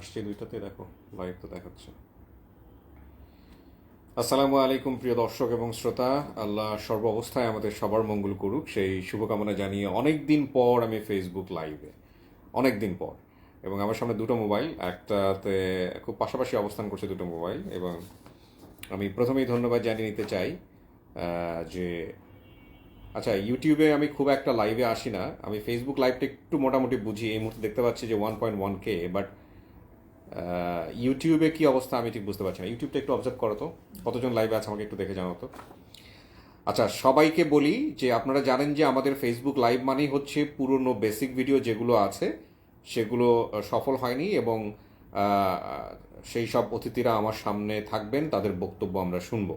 আসছে দুইটাতে দেখো লাইভ তো দেখাচ্ছে। আসসালামু আলাইকুম, প্রিয় দর্শক এবং শ্রোতা। আল্লাহ সর্ব অবস্থায় আমাদের সবার মঙ্গল করুক। সেই শুভকামনা জানিয়ে অনেক দিন পর আমি ফেসবুক লাইভে অনেক দিন পর। এবং আমার সামনে দুটো মোবাইল, একটাতে খুব পাশাপাশি অবস্থান করছে দুটো মোবাইল এবং আমি প্রথমেই ধন্যবাদ জানিয়ে নিতে চাই যে আচ্ছা ইউটিউবে আমি খুব একটা লাইভে আসি না। আমি ফেসবুক লাইভটা একটু মোটামুটি বুঝি, এই মুহূর্তে দেখতে পাচ্ছি যে ওয়ান পয়েন্ট ওয়ান কে বাট ইউটিউবে কি অবস্থা আমি ঠিক বুঝতে পারছি না। ইউটিউবটা একটু অবজার্ভ করো তো। কতজন লাইভে আছে আমাকে একটু দেখে জানাও তো। আচ্ছা সবাইকে বলি যে আপনারা জানেন যে আমাদের ফেসবুক লাইভ মানেই হচ্ছে পুরনো বেসিক ভিডিও যেগুলো আছে, সেগুলো সফল হয়নি এবং সেই সব অতিথিরা আমার সামনে থাকবেন, তাদের বক্তব্য আমরা শুনব।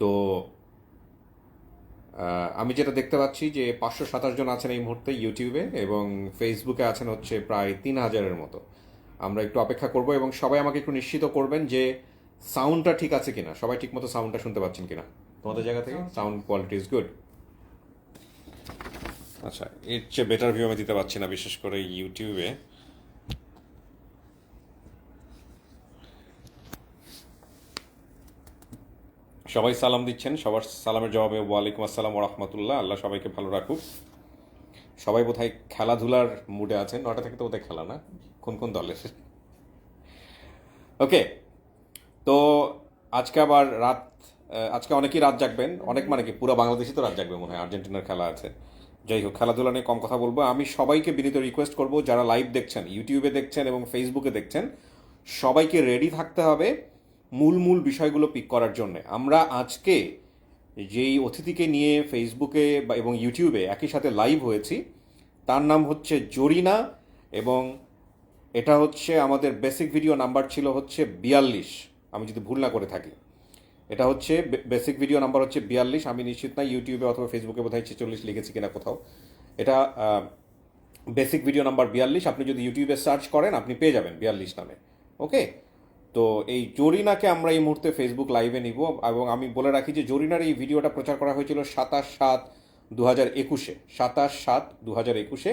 তো আমি যেটা দেখতে পাচ্ছি যে পাঁচশো সাতাশ জন আছেন এই মুহূর্তে ইউটিউবে এবং ফেসবুকে আছেন হচ্ছে প্রায় তিন হাজারের মতো। আমরা একটু অপেক্ষা করব এবং সবাই আমাকে একটু নিশ্চিত করবেন যে সাউন্ডটা ঠিক আছে কিনা। সবাই ঠিক মতো সাউন্ডটা শুনতে পাচ্ছেন কিনা। তোমাদের জায়গা থেকে? সাউন্ড কোয়ালিটি ইজ গুড আচ্ছা এর চেয়ে বেটার ভিউ আমি দিতে পারছি না বিশেষ করে ইউটিউবে সবাই সালাম দিচ্ছেন। সবার সালামের জবাবে ওয়ালাইকুম আসসালাম রহমতুল্লাহ। আল্লাহ সবাইকে ভালো রাখুক। সবাই বোধহয় খেলাধুলার মুডে আছে নটা থেকে তো বোধহয় খেলা না। কোন কোন দলের? ওকে তো আজকে আবার রাত আজকে অনেকেই রাত জাগবেন। অনেক মানে কি, পুরো বাংলাদেশই তো রাত জাগবে মনে হয়। আর্জেন্টিনার খেলা আছে। যাই হোক, খেলাধুলা নিয়ে কম কথা বলব। আমি সবাইকে বিনীত রিকোয়েস্ট করব, যারা লাইভ দেখছেন ইউটিউবে দেখছেন এবং ফেসবুকে দেখছেন, সবাইকে রেডি থাকতে হবে মূল মূল বিষয়গুলো পিক করার জন্য। আমরা আজকে যেই অতিথিকে নিয়ে ফেসবুকে এবং ইউটিউবে একই সাথে লাইভ হয়েছি তার নাম হচ্ছে জরিনা এবং এটা হচ্ছে আমাদের বেসিক ভিডিও নাম্বার ছিল হচ্ছে বিয়াল্লিশ। আমি যদি ভুল না করে থাকি। এটা হচ্ছে বেসিক ভিডিও নাম্বার হচ্ছে বিয়াল্লিশ। আমি নিশ্চিত না ইউটিউবে অথবা ফেসবুকে বোধহয় ছেচল্লিশ লিখেছি কিনা কোথাও। এটা বেসিক ভিডিও নাম্বার বিয়াল্লিশ। আপনি যদি ইউটিউবে সার্চ করেন, আপনি পেয়ে যাবেন বিয়াল্লিশ নামে। ওকে তো এই জরিনাকে আমরা এই মুহূর্তে ফেসবুক লাইভে নিব এবং আমি বলে রাখি যে জরিনার এই ভিডিওটা প্রচার করা হয়েছিল সাতাশ সাত দু হাজার একুশে, সাতাশ সাত দু হাজার একুশে,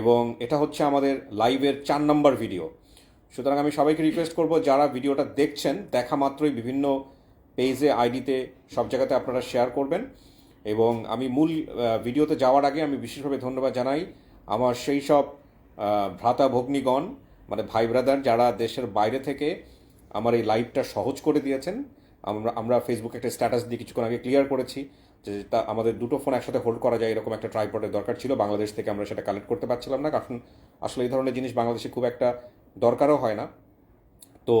এবং এটা হচ্ছে আমাদের লাইভের চার নম্বর ভিডিও। সুতরাং আমি সবাইকে রিকোয়েস্ট করব, যারা ভিডিওটা দেখছেন, দেখা মাত্রই বিভিন্ন পেজে, আইডিতে, সব জায়গাতে আপনারা শেয়ার করবেন। এবং আমি মূল ভিডিওতে যাওয়ার আগে আমি বিশেষভাবে ধন্যবাদ জানাই আমার সেই সব ভ্রাতা ভগ্নীগণ মানে ভাই ব্রাদার, যারা দেশের বাইরে থেকে আমার এই লাইভটা সহজ করে দিয়েছেন। আমরা আমরা ফেসবুকে একটা স্ট্যাটাস দিয়ে কিছুক্ষণ আগে ক্লিয়ার করেছি। যে তা আমাদের দুটো ফোন একসাথে হোল্ড করা যায় এরকম একটা ট্রাইপডের দরকার ছিল। বাংলাদেশ থেকে আমরা সেটা কালেক্ট করতে পারছিলাম না, কারণ আসলে এই ধরনের জিনিস বাংলাদেশে খুব একটা দরকারও হয় না। তো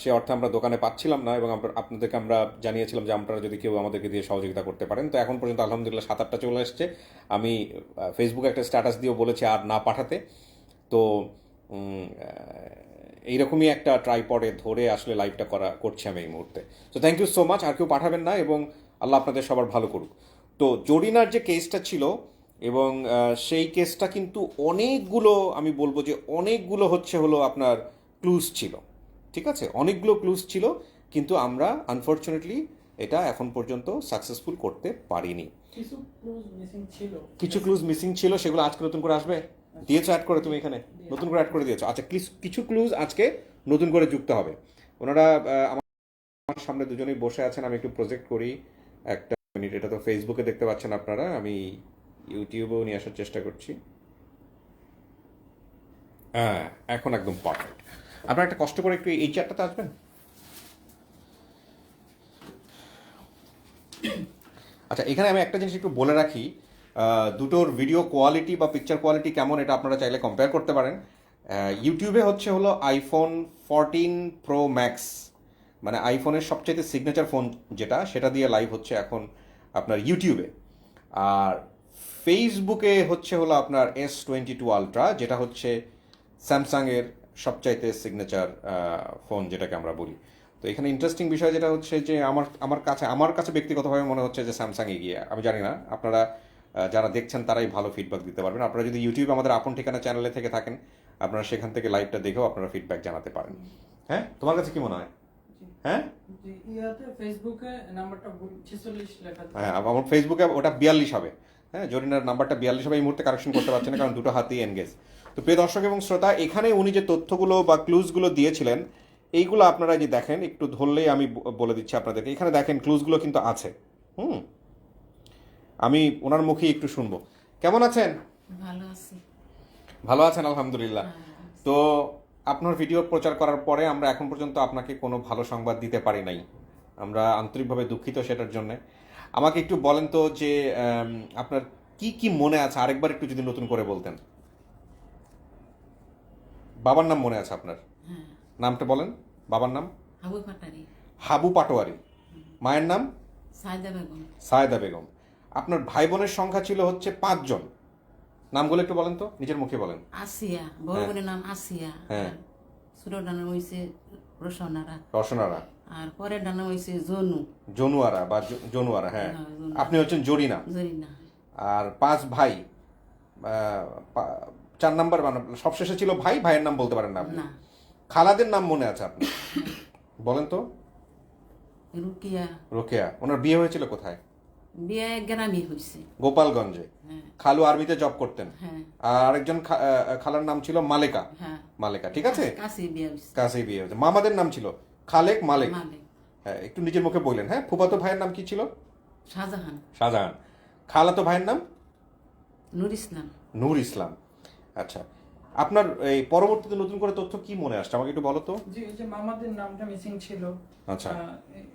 সে অর্থে আমরা দোকানে পাচ্ছিলাম না এবং আপনাদেরকে আমরা জানিয়েছিলাম যে আপনারা যদি কেউ আমাদেরকে দিয়ে সহযোগিতা করতে পারেন। তো এখন পর্যন্ত আলহামদুলিল্লাহ সাত আটটা চলে এসছে। আমি ফেসবুকে একটা স্ট্যাটাস দিয়েও বলেছি আর না পাঠাতে। তো এইরকমই একটা ট্রাইপডে ধরে আসলে লাইভটা করা, করছি আমি এই মুহূর্তে। তো থ্যাংক ইউ সো মাচ আর কেউ পাঠাবেন না এবং আল্লাহ আপনাদের সবার ভালো করুক। তো জরিনার যে কেসটা ছিল এবং সেই কেসটা কিন্তু অনেকগুলো আমি বলব যে অনেকগুলো হচ্ছে হলো আপনার ক্লুজ ছিল। ঠিক আছে? অনেকগুলো ক্লুজ ছিল কিন্তু আমরা আনফর্চুনেটলি এটা এখন পর্যন্ত সাকসেসফুল করতে পারিনি। কিছু ছিল। কিছু ক্লুজ মিসিং ছিল সেগুলো আজকে নতুন করে আসবে? দিয়েছ অ্যাড করে তুমি এখানে? নতুন করে অ্যাড করে দিয়েছ? আচ্ছা কিছু- ক্লুজ আজকে নতুন করে যুক্ত হবে। ওনারা আমার সামনে দুজনেই বসে আছেন আমি একটু প্রজেক্ট করি। একটা মিনিট এটা তো ফেসবুকে দেখতে পাচ্ছেন আপনারা, আমি ইউটিউবেও নিয়ে আসার চেষ্টা করছি। হ্যাঁ এখন একদম পারফেক্ট আপনারা একটা কষ্ট করে একটু এই চারটাতে আসবেন? আচ্ছা এখানে আমি একটা জিনিস একটু বলে রাখি দুটোর ভিডিও কোয়ালিটি বা পিকচার কোয়ালিটি কেমন এটা আপনারা চাইলে কম্পেয়ার করতে পারেন। ইউটিউবে হচ্ছে হলো আইফোন ফোরটিন প্রো ম্যাক্স মানে আইফোনের সবচেয়ে সিগনেচার ফোন যেটা, সেটা দিয়ে লাইভ হচ্ছে এখন আপনার ইউটিউবে আর ফেসবুকে হচ্ছে হলো আপনার এস টোয়েন্টি টু আলট্রা যেটা হচ্ছে স্যামসাংয়ের সবচাইতে সিগনেচার ফোন যেটাকে আমরা বলি। তো এখানে ইন্টারেস্টিং বিষয় যেটা হচ্ছে যে আমার আমার কাছে আমার কাছে ব্যক্তিগতভাবে মনে হচ্ছে যে স্যামসাং এগিয়ে আমি জানি না, আপনারা যারা দেখছেন তারাই ভালো ফিডব্যাক দিতে পারবেন। আপনারা যদি ইউটিউবে আমাদের আপন ঠিকানা চ্যানেলে থেকে থাকেন, আপনারা সেখান থেকে লাইভটা দেখেও আপনারা ফিডব্যাক জানাতে পারেন। হ্যাঁ তোমার কাছে কি মনে হয়? হ্যাঁ? জি, ফেসবুকে নাম্বারটা ভুল ছেচল্লিশ লেখা থাকে। হ্যাঁ আমার ফেসবুকে ওটা বিয়াল্লিশ হবে। হ্যাঁ জরিনার নাম্বারটা বিয়াল্লিশ হবে এই মুহূর্তে কারেকশন করতে পারছে না কারণ দুটো হাতেই এনগেজ তো প্রিয় দর্শক এবং শ্রোতা এখানে উনি যে তথ্যগুলো বা ক্লুজগুলো দিয়েছিলেন এইগুলো আপনারা যে দেখেন একটু ধরলেই আমি ব- বলে দিচ্ছি আপনাদেরকে। এখানে দেখেন ক্লুজগুলো কিন্তু আছে। হুম? আমি ওনার মুখেই একটু শুনব। কেমন আছেন? ভালো আছি। ভালো আছেন আলহামদুলিল্লাহ। তো আপনার ভিডিও প্রচার করার পরে আমরা এখন পর্যন্ত আপনাকে কোনো ভালো সংবাদ দিতে পারি নাই। আমরা আন্তরিকভাবে দুঃখিত সেটার জন্য। আমাকে একটু বলেন তো যে আপনার কি কি মনে আছে? আরেকবার একটু যদি নতুন করে বলতেন। বাবার নাম মনে আছে আপনার? হ্যাঁ। নামটা বলেন। বাবার নাম? হাবু পাটারি হাবু পাটোয়ারি। মায়ের নাম? সায়দা বেগম। সায়দা বেগম। আপনার ভাই বোনের সংখ্যা ছিল হচ্ছে পাঁচজন। নামগুলো একটু বলেন তো নিজের মুখে বলেন। আসিয়া বড় বোনের নাম আসিয়া। হ্যাঁ। ছোট ডানা হয়েছে রোশনারা। রসনারা আর পরের ডানা হয়েছে জনু। জনুয়ারা বা জনুয়ারা হ্যাঁ। হ্যাঁ, আপনি হচ্ছেন জরিনা। জরিনা। আর পাঁচ ভাই চার নাম্বার মানে সবশেষে ছিল ভাই ভাইয়ের নাম বলতে পারেন না আপনি। না। খালাদের নাম মনে আছে আপনি বলেন তো। রুকিয়া। রোকেয়া ওনার বিয়ে হয়েছিল কোথায়? বিয়ে গ্রামে হয়েছে গোপালগঞ্জে। হ্যাঁ। খালু আর্মিতে জব করতেন। হ্যাঁ। আর আরেকজন খালার নাম ছিল মালেকা। হ্যাঁ। মালেকা ঠিক আছে? কাছে বিয়ে হয়েছে মামাদের নাম ছিল খালেক মালেক। হ্যাঁ একটু নিজের মুখে বললেন হ্যাঁ? ফুফাতো ভাইয়ের নাম কি ছিল? শাহজাহান। শাহজাহান। খালাতো ভাইয়ের নাম? নুর ইসলাম। নূর ইসলাম। আচ্ছা আপনার এই পরবর্তীতে নতুন করে তথ্য কি মনে আসছে? আমাকে একটু বলো তো। জি ওই যে মামাদের নামটা মিসিং ছিল। আচ্ছা।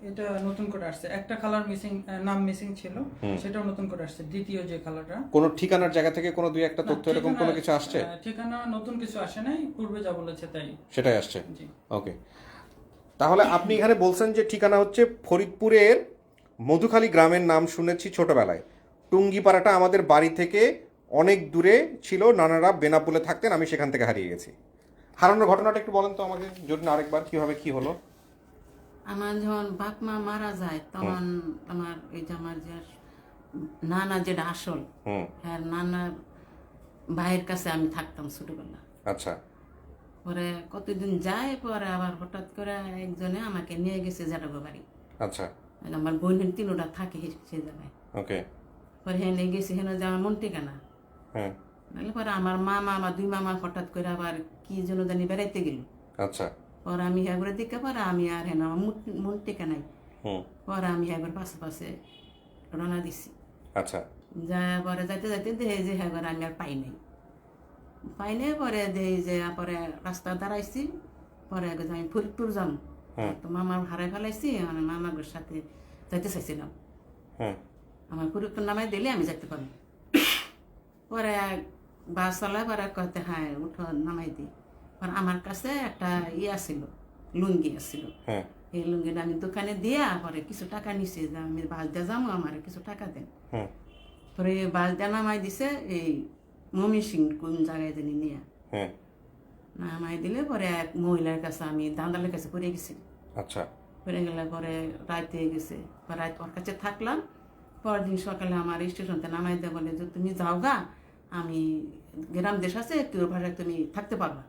এটা নতুন করে আসছে। একটা কালার মিসিং নাম মিসিং ছিল। সেটাও নতুন করে আসছে। দ্বিতীয় যে কালারটা কোনো ঠিকানার জায়গা থেকে কোনো দুই একটা তথ্য এরকম কোনো কিছু আসছে? ঠিকানা নতুন কিছু আসে নাই। পূর্বে যা বলেছে তাই। সেটাই আসছে? জি। ওকে। তাহলে আপনি এখানে বলছেন যে ঠিকানা হচ্ছে ফরিদপুরের মধুখালী গ্রামের নাম শুনেছি ছোটবেলায়। টুঙ্গিপাড়াটা আমাদের বাড়ি থেকে অনেক দূরে ছিল নানারা বেনাপুলে থাকতেন আমি সেখান থেকে হারিয়ে গেছি। হারানোর ঘটনাটা একটু বলেন তো আমাকে যদি আরেকবার কীভাবে কি হলো? আমার যখন বাপ মা মারা যায় তখন আমার এই যে আমার যে নানা যেটা আসল হ্যাঁ নানার ভাইয়ের কাছে আমি থাকতাম ছোটবেলা। আচ্ছা। পরে কতদিন যায় পরে আবার হঠাৎ করে একজনে আমাকে নিয়ে গেছে জাটাগো বাড়ি। আচ্ছা। আমার বোনের তিনোটা থাকে সে জায়গায়। ওকে। পরে হেনে গেছি হেনে যাওয়ার মন ঠিকানা নাহলে পরে আমার মামা আমার দুই মামা হঠাৎ করে আবার কি যেন জানি বেড়াইতে গেল। আচ্ছা। পরে আমি হ্যাঁ করে দিকে পরে আমি আর হেন আমার মন ঠিকানাই হুম। পরে আমি হ্যাঁ পাশে পাশে রানা দিছি। আচ্ছা। যা পরে যাইতে যাইতে দেখে যে হ্যাঁ আমি আর পাই নাই। পাই নাই পরে দেখি যে পরে রাস্তা দাঁড়াইছি। পরে আমি ফরিদপুর যাম। তো মামার হারাই ফেলাইছি মানে মামার সাথে যাইতে চাইছিলাম। হুম আমার ফরিদপুর নামাই দিলে আমি যাইতে পারব। পরে বাস চালায় পরে কইতে হ্যাঁ উঠো নামাই দিই পরে আমার কাছে একটা ইয়ে আসিল লুঙ্গি আসিল। হ্যাঁ। এই লুঙ্গিটা আমি দোকানে দিয়া পরে কিছু টাকা নিছি আমি বাস দিয়ে যাব আমার কিছু টাকা দেন। পরে বাস দিয়ে নামাই দিছে এই মমি সিং কোন জায়গায় জানি নিয়ে। হ্যাঁ। নামাই দিলে পরে এক মহিলার কাছে আমি দান্দালের কাছে পড়ে গেছি। আচ্ছা। পড়ে গেলে পরে রাতে গেছে পরে রাত ওর কাছে থাকলাম পরের দিন সকালে আমার স্টেশনতে নামাই দেয় বলে যে তুমি যাও গা আমি গ্রাম দেশ আছে তোর ভাষায় তুমি থাকতে পারবা।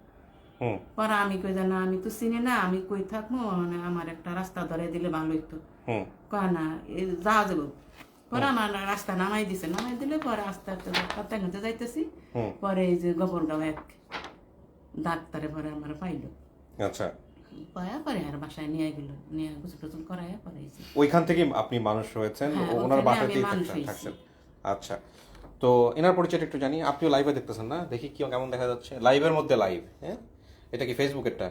পরে আমি কই যে না আমি তো চিনি না আমি কই থাকব? মানে আমার একটা রাস্তা ধরে দিলে ভালো একটু কয় না যাওয়া যাব। পরে আমার রাস্তা নামাই দিছে নামাই দিলে পরে আস্তে আস্তে কাতে যাইতেছি। পরে এই যে গোবরগাঁও এক ডাক্তারে পরে আমার পাইলো। আচ্ছা। পায়া পরে আর বাসায় নিয়ে গেল নিয়ে গুছল টুচল করায় পরে ওইখান থেকে আপনি মানুষ হয়েছেন হ্যাঁ, ওনার বাসাতেই থাকছেন আচ্ছা তো এনার পরিচয়টা একটু জানি আপনিও লাইভে দেখতেছেন না? দেখি কি কেমন দেখা যাচ্ছে। লাইভের মধ্যে লাইভ হ্যাঁ? এটা কি ফেসবুকেরটা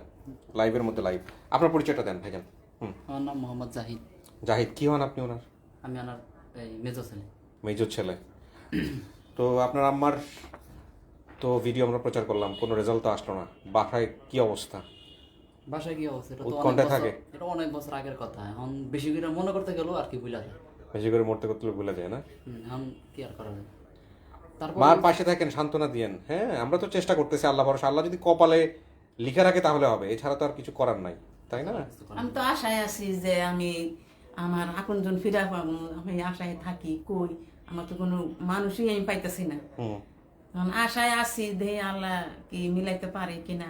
লাইভের মধ্যে লাইভ আপনার পরিচয়টা দেন ভাইজান। হুম। আমার নাম মোহাম্মদ জাহিদ। জাহিদ কি হন আপনি ওনার? আমি ওনার মেজো ছেলে। মেজর ছেলে। তো আপনার আম্মার তো ভিডিও আমরা প্রচার করলাম কোনো রেজাল্ট তো আসলো না। বাসায় কি অবস্থা? বাসায় কি অবস্থা এটা তো অনেক বছর থাকে? এটা অনেক বছর আগের কথা। এখন বেশি করে মনে করতে গেলেও আর কি ভুলা যায়। বেশি করে মরতে করতে ভুলে যায় না? এখন কি আর করা যায়? তারপর মার পাশে থাকেন সান্ত্বনা দিয়েন। হ্যাঁ আমরা তো চেষ্টা করতেছি আল্লাহ ভরসা। আল্লাহ যদি কপালে লিখে রাখে তাহলে হবে। এছাড়া তো আর কিছু করার নাই তাই না? আমি তো আশায় আছি যে আমি আমার আপনজন ফিরা পাবো। আমি আশায় থাকি কই? আমার তো কোনো মানুষই আমি পাইতেছি না। আশায় আছি দে আল্লাহ কি মিলাইতে পারে কিনা।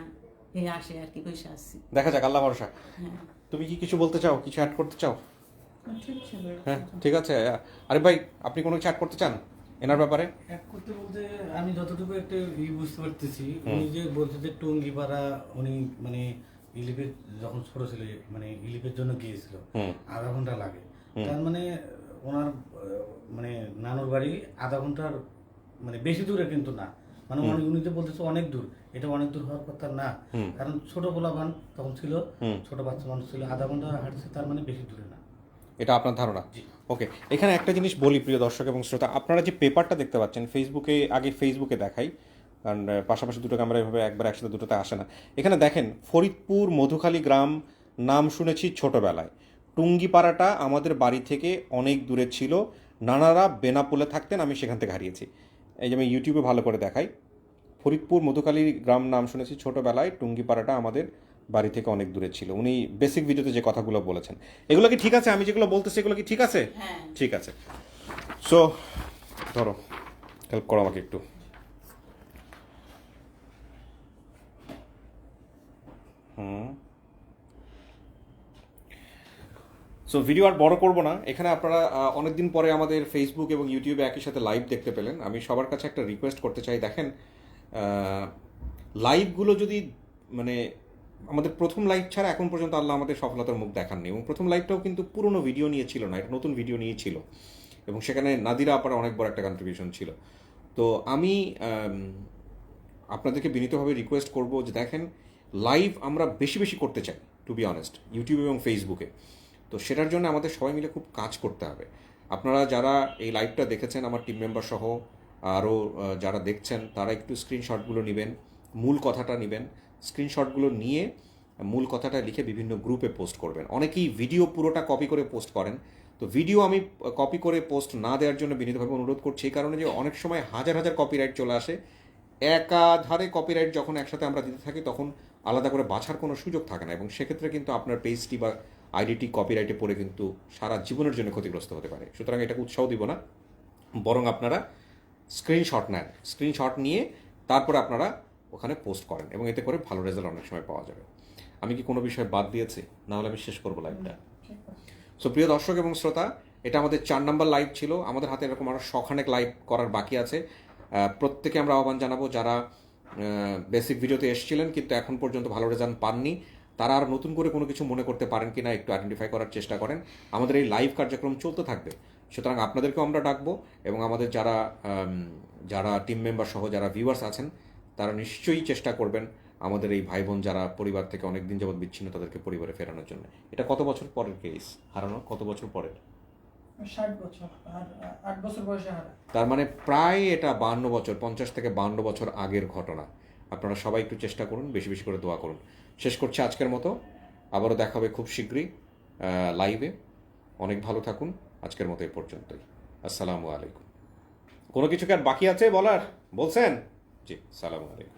এই আসে আর কি পয়সা আছি। দেখা যাক আল্লাহ ভরসা। হ্যাঁ। তুমি কি কিছু বলতে চাও? কিছু অ্যাড করতে চাও? ঠিক হ্যাঁ ঠিক আছে। আরে ভাই আপনি কোনো কিছু অ্যাড করতে চান? এনার ব্যাপারে? এক করতে বলতে আমি যতটুকু একটা ই বুঝতে পারতেছি উনি যে বলতে যে টঙ্গিপাড়া উনি মানে ইলিপের যখন ছোট ছিল মানে ইলিপের জন্য গিয়েছিল আধা ঘণ্টা লাগে। তার মানে ওনার মানে নানুর বাড়ি আধা ঘণ্টার মানে বেশি দূরে কিন্তু না। মানে উনি তো বলতেছে অনেক দূর। এটা অনেক দূর হওয়ার কথা না। কারণ ছোট পোলাপান তখন ছিল ছোট বাচ্চা মানুষ ছিল আধা ঘণ্টা হাঁটছে তার মানে বেশি দূরে না। এটা আপনার ধারণা? ওকে এখানে একটা জিনিস বলি প্রিয় দর্শক এবং শ্রোতা আপনারা যে পেপারটা দেখতে পাচ্ছেন ফেসবুকে আগে ফেসবুকে দেখাই কারণ পাশাপাশি দুটো ক্যামেরা এভাবে একবার একসাথে দুটোতে আসে না। এখানে দেখেন ফরিদপুর মধুখালী গ্রাম নাম শুনেছি ছোটবেলায়। টুঙ্গিপাড়াটা আমাদের বাড়ি থেকে অনেক দূরে ছিল। নানারা বেনাপোলে থাকতেন আমি সেখান থেকে হারিয়েছি। এই যে আমি ইউটিউবে ভালো করে দেখাই। ফরিদপুর মধুখালী গ্রাম নাম শুনেছি ছোটোবেলায় টুঙ্গিপাড়াটা আমাদের বাড়ি থেকে অনেক দূরে ছিল। উনি বেসিক ভিডিওতে যে কথাগুলো বলেছেন। এগুলো কি ঠিক আছে? আমি যেগুলো বলতেছি এগুলো কি ঠিক আছে? হ্যাঁ। ঠিক আছে। সো ধরো হেল্প করো আমাকে একটু। হুম। সো ভিডিও আর বড় করব না। এখানে আপনারা অনেক দিন পরে আমাদের ফেসবুক এবং ইউটিউবে একই সাথে লাইভ দেখতে পেলেন। আমি সবার কাছে একটা রিকোয়েস্ট করতে চাই, দেখেন লাইভগুলো যদি মানে আমাদের প্রথম লাইভ ছাড়া এখন পর্যন্ত আল্লাহ আমাদের সফলতার মুখ দেখাননি। এবং প্রথম লাইভটাও কিন্তু পুরনো ভিডিও নিয়ে ছিল না, এটা নতুন ভিডিও নিয়ে ছিল। এবং সেখানে নাদিরা আপার অনেক বড় একটা কন্ট্রিবিউশন ছিল। তো আমি আপনাদেরকে বিনীতভাবে রিকোয়েস্ট করব যে দেখেন লাইভ আমরা বেশি বেশি করতে চাই টু বি অনেস্ট ইউটিউব এবং ফেসবুকে তো সেটার জন্য আমাদের সবাই মিলে খুব কাজ করতে হবে। আপনারা যারা এই লাইভটা দেখেছেন, আমার টিম মেম্বার সহ, আরও যারা দেখছেন, তারা একটু স্ক্রিনশটগুলো নেবেন, মূল কথাটা নেবেন। স্ক্রিনশটগুলো নিয়ে মূল কথাটা লিখে বিভিন্ন গ্রুপে পোস্ট করবেন। অনেকেই ভিডিও পুরোটা কপি করে পোস্ট করেন। তো ভিডিও আমি কপি করে পোস্ট না দেওয়ার জন্য বিনীতভাবে অনুরোধ করছি, এই কারণে যে অনেক সময় হাজার হাজার কপিরাইট চলে আসে। একাধারে কপিরাইট যখন একসাথে আমরা দিতে থাকি, তখন আলাদা করে বাছার কোনো সুযোগ থাকে না এবং সেক্ষেত্রে কিন্তু আপনার পেজটি বা আইডিটি, কপিরাইটে পড়ে কিন্তু সারা জীবনের জন্য ক্ষতিগ্রস্ত হতে পারে। সুতরাং এটাকে উৎসাহ দিব না, বরং আপনারা স্ক্রিনশট নেন। স্ক্রিনশট নিয়ে তারপরে আপনারা ওখানে পোস্ট করেন এবং এতে করে ভালো রেজাল্ট অনেক সময় পাওয়া যাবে। আমি কি কোনো বিষয় বাদ দিয়েছি? না হলে আমি শেষ করব লাইভটা সো প্রিয় দর্শক এবং শ্রোতা, এটা আমাদের চার নাম্বার লাইভ ছিল। আমাদের হাতে এরকম আরও শখানেক লাইভ করার বাকি আছে। প্রত্যেকে আমরা আহ্বান জানাব যারা বেসিক ভিডিওতে এসেছিলেন কিন্তু এখন পর্যন্ত ভালো রেজাল্ট পাননি। তারা আর নতুন করে কোনো কিছু মনে করতে পারেন কি না একটু আইডেন্টিফাই করার চেষ্টা করেন। আমাদের এই লাইভ কার্যক্রম চলতে থাকবে। সুতরাং আপনাদেরকেও আমরা ডাকবো এবং আমাদের যারা যারা টিম মেম্বার সহ যারা ভিউয়ার্স আছেন তারা নিশ্চয়ই চেষ্টা করবেন আমাদের এই ভাই বোন যারা পরিবার থেকে অনেক দিন যাবৎ বিচ্ছিন্ন তাদেরকে পরিবারে ফেরানোর জন্য। এটা কত বছর পরের কেস হারানো? কত বছর পরের? তার মানে প্রায় এটা বান্ন বছর পঞ্চাশ থেকে বান্ন বছর আগের ঘটনা। আপনারা সবাই একটু চেষ্টা করুন বেশি বেশি করে দোয়া করুন। শেষ করছি আজকের মতো। আবারও দেখা হবে খুব শীঘ্রই লাইভে অনেক ভালো থাকুন, আজকের মতো এ পর্যন্তই। আসসালামু আলাইকুম। কোনো কিছু কি আর বাকি আছে বলার? বলছেন? জি, সালামু আলাইকুম।